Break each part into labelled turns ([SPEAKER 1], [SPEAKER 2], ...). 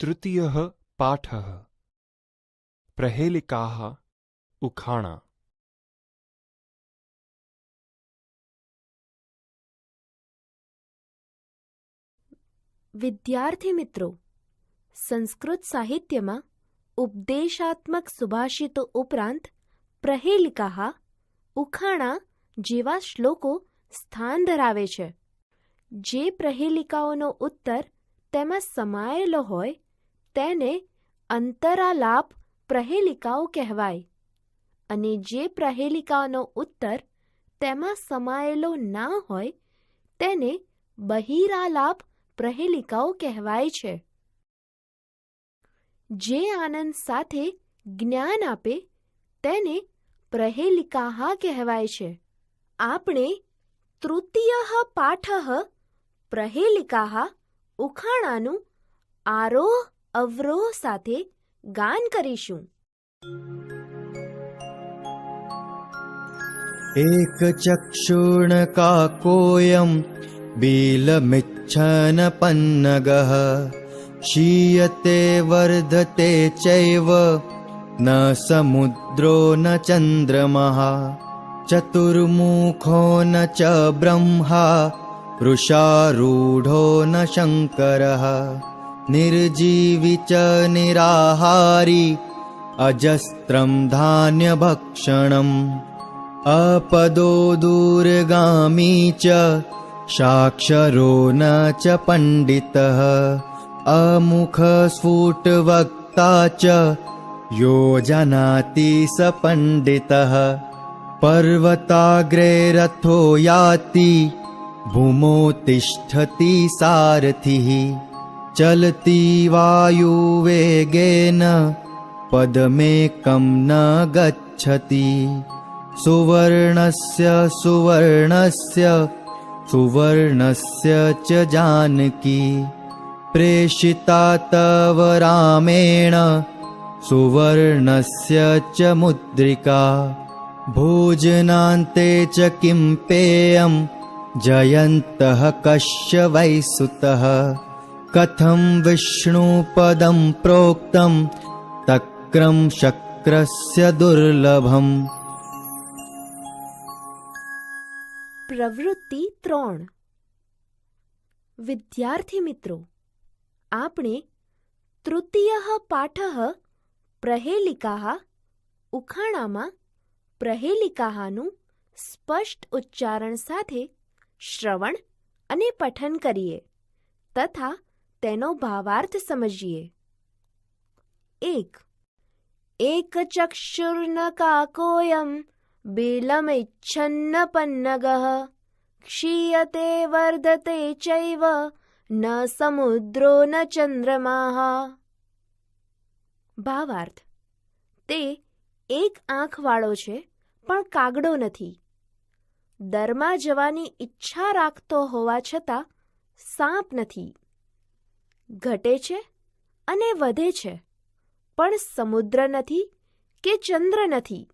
[SPEAKER 1] तृतीयः पाठः प्रहेलिकाः उखाणा
[SPEAKER 2] વિદ્યાર્થી મિત્રો સંસ્કૃત સાહિત્યમાં ઉપદેશાત્મક સુભાષિતો ઉપરાંત પ્રહેલિકા ઉખાણા જેવા શ્લોકો સ્થાન ધરાવે છે જે પ્રહેલિકાઓનો ઉત્તર તેમાં સમાયેલો હોય તેને અંતરાલાપ પ્રહેલિકાઓ કહેવાય. અને જે પ્રહેલિકાનો ઉત્તર તેમાં સમાયેલો ના હોય, તેને બહિરાલાપ પ્રહેલિકાઓ કહેવાય છે. જે આનંદ સાથે જ્ઞાન આપે, તેને પ્રહેલિકાહ કહેવાય છે. આપણે તૃતીય પાઠ પ્રહેલિકાહ ઉખાણાનું આરોહ અવરોહ સાથે ગાન કરીશું.
[SPEAKER 3] એક ચક્ષુણકાકોયમ બીલમિચ્છનપન્નગઃ શીયતે વર્ધતે ચૈવ, ન સમુદ્રો ન ચંદ્રમઃ ચતુર્મુખો ન ચ બ્રહ્મા વૃષારૂઢો ન શંકરઃ. निर्जीवि च निराहारी अजस्त्रं धान्यभक्षणम्। अपदो दूरगामी च साक्षरो न च पण्डितः। अमुखस्फुटवक्ता च यो जानाति स पण्डितः। पर्वताग्रे रथो याति भूमौ तिष्ठति सारथिः चलति वायुवेगेन पदमेकं न गच्छति। सुवर्णस्य सुवर्णस्य सुवर्णस्य च जानकी। प्रेषिता तव रामेण सुवर्णस्य च मुद्रिका। भोजनान्ते च किं पेयं जयन्तः कस्य वै सुतः कथं विष्णुपदं प्रोक्तं तक्रं शक्रस्य दुर्लभम्
[SPEAKER 2] પ્રવૃત્તિ ત્રણ વિદ્યાર્થી મિત્રો આપણે તૃતીય પાઠ પ્રહેલિકા ઉખાણામાં પ્રહેલિકાનું સ્પષ્ટ ઉચ્ચારણ સાથે શ્રવણ અને પઠન કરીએ તથા તેનો ભાવાર્થ સમજીએ. એક. એક ચક્ષુર્ન કાકોયમ બિલમિચ્છન્ન પન્નગઃ ક્ષીયતે વર્ધતે ચૈવ, ન સમુદ્રો ન ચંદ્રમાહ ભાવાર્થ. તે એક આંખવાળો છે, પણ કાગડો નથી. દરમાં જવાની ઈચ્છા રાખતો હોવા છતાં સાપ નથી. ઘટે છે અને વધે છે. પણ સમુદ્ર નથી કે ચંદ્ર નથી?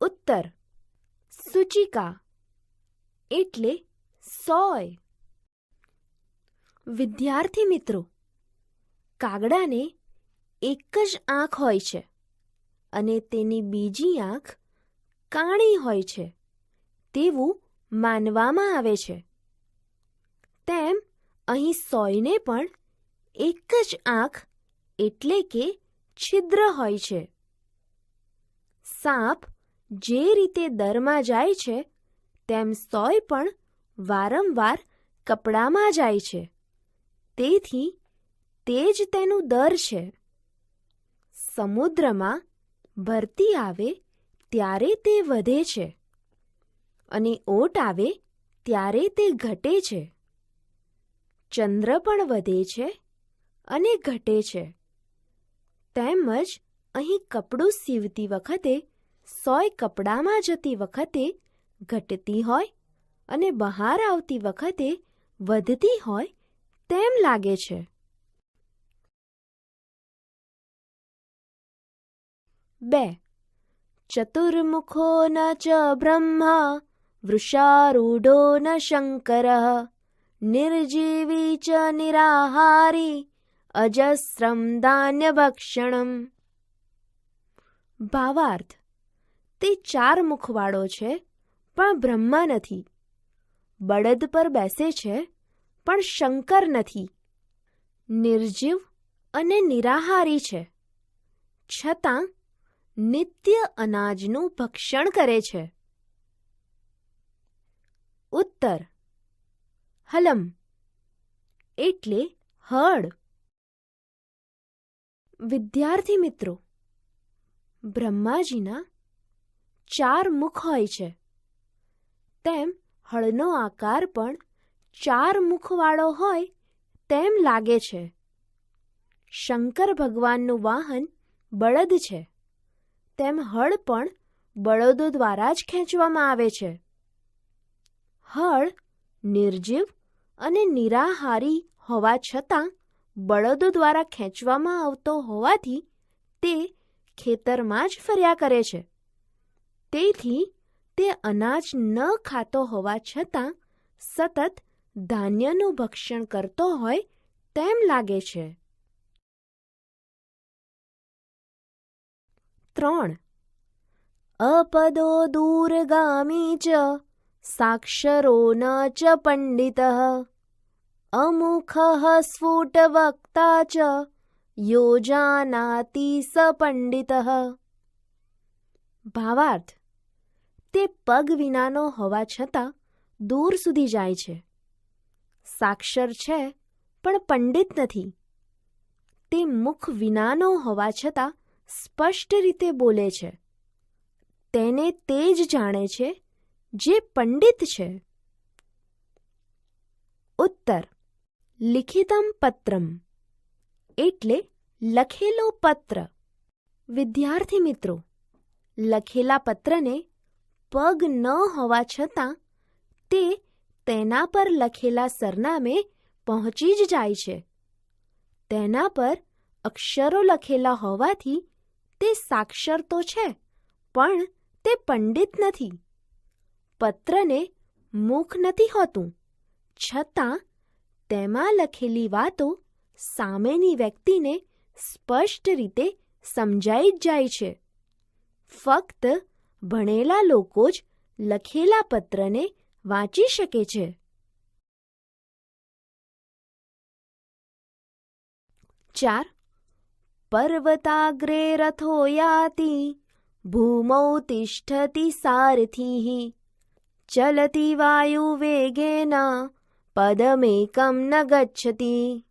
[SPEAKER 2] ઉત્તર. સૂચિકા. એટલે સોય. વિદ્યાર્થી મિત્રો, કાગડાને એક જ આંખ હોય છે અને તેની બીજી આંખ કાણી હોય છે. તેવું માનવામાં આવે છે. તેમ અહીં સોયને પણ એક જ આંખ એટલે કે છિદ્ર હોય છે. સાપ જે રીતે દરમાં જાય છે, તેમ સોય પણ વારંવાર કપડામાં જાય છે. તેથી તે જ તેનું દર છે. સમુદ્રમાં ભરતી આવે ત્યારે તે વધે છે અને ઓટ આવે ત્યારે તે ઘટે છે. ચંદ્ર પણ વધે છે અને ઘટે છે. તેમજ અહીં કપડું સીવતી વખતે, સોય કપડામાં જતી વખતે ઘટતી હોય અને બહાર આવતી વખતે વધતી હોય તેમ લાગે છે. બે. ચતુર્મુખો ન ચ બ્રહ્મા, વૃષારૂઢો ન શંકર. નિર્જીવી ચ નિરાહારી અજસ્રમ ધાન્યભક્ષણમ ભાવાર્થ તે ચાર મુખવાળો છે, પણ બ્રહ્મા નથી. બળદ પર બેસે છે, પણ શંકર નથી. નિર્જીવ અને નિરાહારી છે. છતાં, નિત્ય અનાજનું ભક્ષણ કરે છે. ઉત્તર હલમ. એટલે હળ. વિદ્યાર્થી મિત્રો, બ્રહ્માજીના ચાર મુખ હોય છે. તેમ હળનો આકાર પણ ચાર મુખવાળો હોય તેમ લાગે છે. શંકર ભગવાનનું વાહન બળદ છે. તેમ હળ પણ બળદો દ્વારા જ ખેંચવામાં આવે છે. હળ નિર્જીવ અને નિરાહારી હોવા છતાં બળદો દ્વારા ખેંચવામાં આવતો હોવાથી તે ખેતરમાં જ ફર્યા કરે છે. તેથી તે અનાજ ન ખાતો હોવા છતાં સતત ધાન્યનું ભક્ષણ કરતો હોય તેમ લાગે છે. ત્રણ. અપદો દૂરગામી ચ સાક્ષરો ન ચ પંડિત અમુખ સ્ફુટવક્તા ચ યોજાનાતિ સ પંડિત ભાવાર્થ તે પગ વિનાનો હોવા છતાં દૂર સુધી જાય છે સાક્ષર છે પણ પંડિત નથી તે મુખ વિનાનો હોવા છતાં સ્પષ્ટ રીતે બોલે છે તેને તે જ જાણે છે જે પંડિત છે. ઉત્તર. લિખિતમ પત્રમ. એટલે લખેલો પત્ર. વિદ્યાર્થી મિત્રો, લખેલા પત્રને પગ ન હોવા છતાં તે તેના પર લખેલા સરનામે પહોંચી જ જાય છે. તેના પર અક્ષરો લખેલા હોવાથી તે સાક્ષર તો છે, પણ તે પંડિત નથી. પત્રને મુખ નથી હોતું. છતાં તેમાં લખેલી વાતો સામેની વ્યક્તિને સ્પષ્ટ રીતે સમજાઈ જ જાય છે. ફક્ત ભણેલા લોકો જ લખેલા પત્રને વાંચી શકે છે. ચાર. પર્વતાગ્રે રથો યાતિ, ભૂમૌ તિષ્ઠતિ સારથીઃ ચલતિ વાયુવેગેન પદમેકમ ન ગચ્છતિ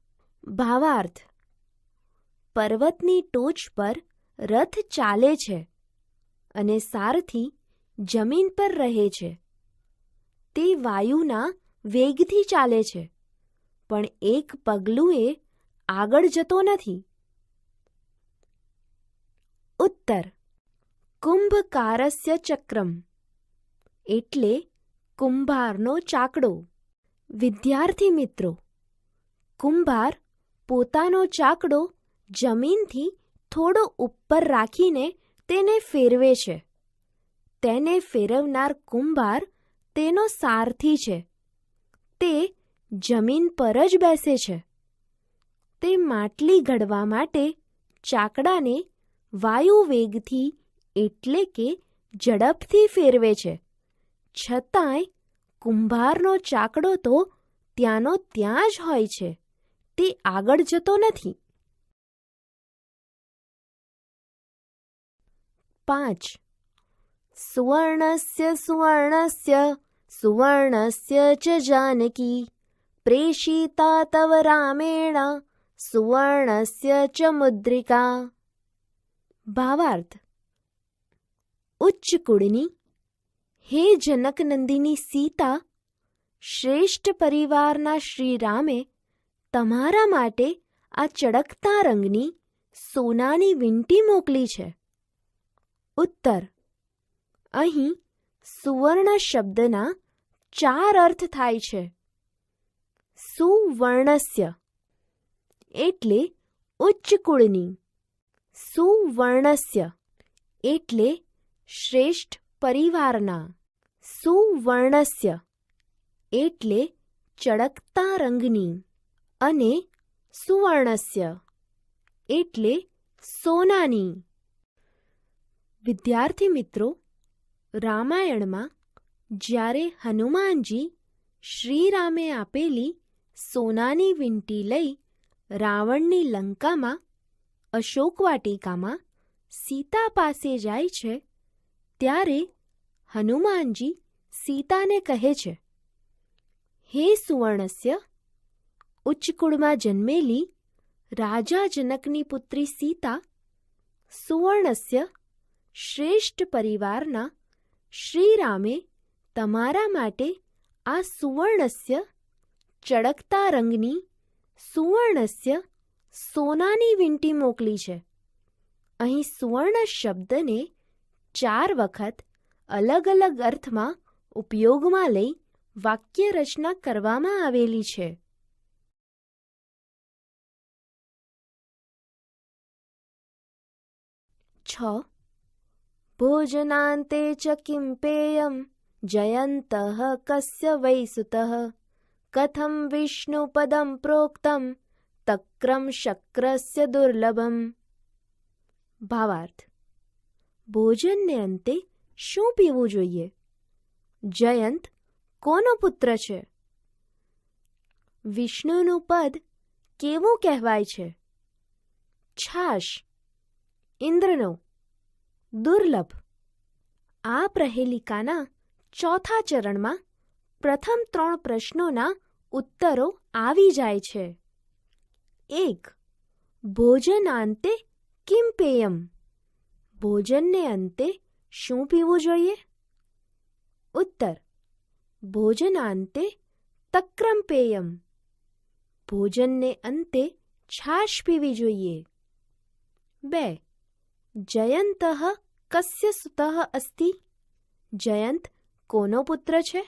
[SPEAKER 2] ભાવાર્થ પર્વતની ટોચ પર રથ ચાલે છે અને સારથી જમીન પર રહે છે। તે વાયુના વેગથી ચાલે છે, પણ એક પગલું એ આગળ જતો નથી। ઉત્તર, કુંભકારસ્ય ચક્રમ એટલે કુંભારનો ચાકડો. વિદ્યાર્થી મિત્રો, કુંભાર પોતાનો ચાકડો જમીનથી થોડો ઉપર રાખીને તેને ફેરવે છે. તેને ફેરવનાર કુંભાર તેનો સારથી છે. તે જમીન પર જ બેસે છે. તે માટલી ઘડવા માટે ચાકડાને વાયુ વેગથી એટલે કે ઝડપથી ફેરવે છે. છતાંય કુંભારનો ચાકડો તો ત્યાંનો ત્યાં જ હોય છે. તે આગળ જતો નથી. પાંચ. સુવર્ણસ્ય સુવર્ણસ્ય સુવર્ણસ્ય ચ જાનકી. પ્રેષિતા તવ રામેણ, સુવર્ણસ્ય ચ મુદ્રિકા. ભાવાર્થ. ઉચ્ચ કુળની હે જનકનંદિની સીતા, શ્રેષ્ઠ પરિવારના શ્રીરામે તમારા માટે આ ચળકતા રંગની સોનાની વીંટી મોકલી છે. ઉત્તર. અહીં સુવર્ણ શબ્દના ચાર અર્થ થાય છે. સુવર્ણસ્ય. એટલે ઉચ્ચ કુળની. સુવર્ણસ્ય. એટલે શ્રેષ્ઠ પરિવારના. સુવર્ણસ્ય એટલે ચળકતા રંગની અને સુવર્ણસ્ય એટલે સોનાની. વિદ્યાર્થી મિત્રો, રામાયણમાં જ્યારે હનુમાનજી શ્રીરામે આપેલી સોનાની વીંટી લઈ રાવણની લંકામાં, અશોકવાટિકામાં, સીતા પાસે જાય છે, ત્યારે હનુમાનજી સીતાને કહે છે, હે સુવર્ણસ્ય, ઉચ્ચકુળમાં જન્મેલી રાજા જનકની પુત્રી સીતા સુવર્ણસ્ય શ્રેષ્ઠ પરિવારના શ્રીરામે તમારા માટે આ સુવર્ણસ્ય ચળકતા રંગની સુવર્ણસ્ય સોનાની વીંટી મોકલી છે. અહીં સુવર્ણ શબ્દને ચાર વખત અલગ અલગ અર્થમાં ઉપયોગમાં લઈ વાક્ય રચના કરવામાં આવેલી છે. છ. ભોજનાંતે ચ કિં પેયમ? જયંતઃ કસ્ય વૈ સુતઃ? કથમ વિષ્ણુપદમ પ્રોક્તમ? તક્રમ શક્રસ્ય દુર્લભમ? ભાવાર્થ. ભોજનને અંતે શું પીવું જોઈએ? જયંત, કોનો પુત્ર છે? વિષ્ણુનું પદ કેવું કહેવાય છે? છાશ, ઇન્દ્રનો. દુર્લભ. આ પ્રહેલિકાના ચોથા ચરણમાં પ્રથમ ત્રણ પ્રશ્નોના ઉત્તરો આવી જાય છે. એક, ભોજનાંતે કિમ પેયમ? ભોજનને અંતે શું પીવું જોઈએ ઉત્તર ભોજનાંતે તક્રમ પેયમ ભોજનને અંતે છાશ પીવી જોઈએ બે જયંત કસ્ય સુતઃ અસ્તિ જયંત કોનો પુત્ર છે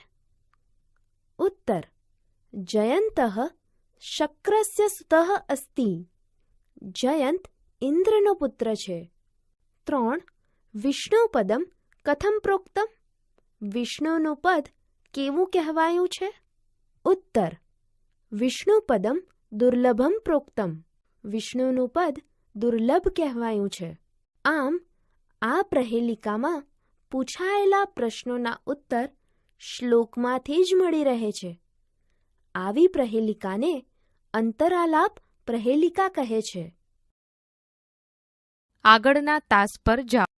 [SPEAKER 2] ઉત્તર જયંત શક્રસ્ય સુતઃ અસ્તિ જયંત ઇન્દ્રનો પુત્ર છે ત્રણ વિષ્ણુપદમ કથમ પ્રોક્તમ. વિષ્ણુનું પદ કેવું કહેવાયું છે? ઉત્તર. વિષ્ણુપદમ દુર્લભમ પ્રોક્તમ. વિષ્ણુનું પદ દુર્લભ કહેવાયું છે. આમ, આ પ્રહેલિકામાં પૂછાયેલા પ્રશ્નોના ઉત્તર શ્લોકમાંથી જ મળી રહે છે. આવી પ્રહેલિકાને અંતરાલાપ પ્રહેલિકા કહે છે.
[SPEAKER 4] આગળના તાસ પર જાઓ.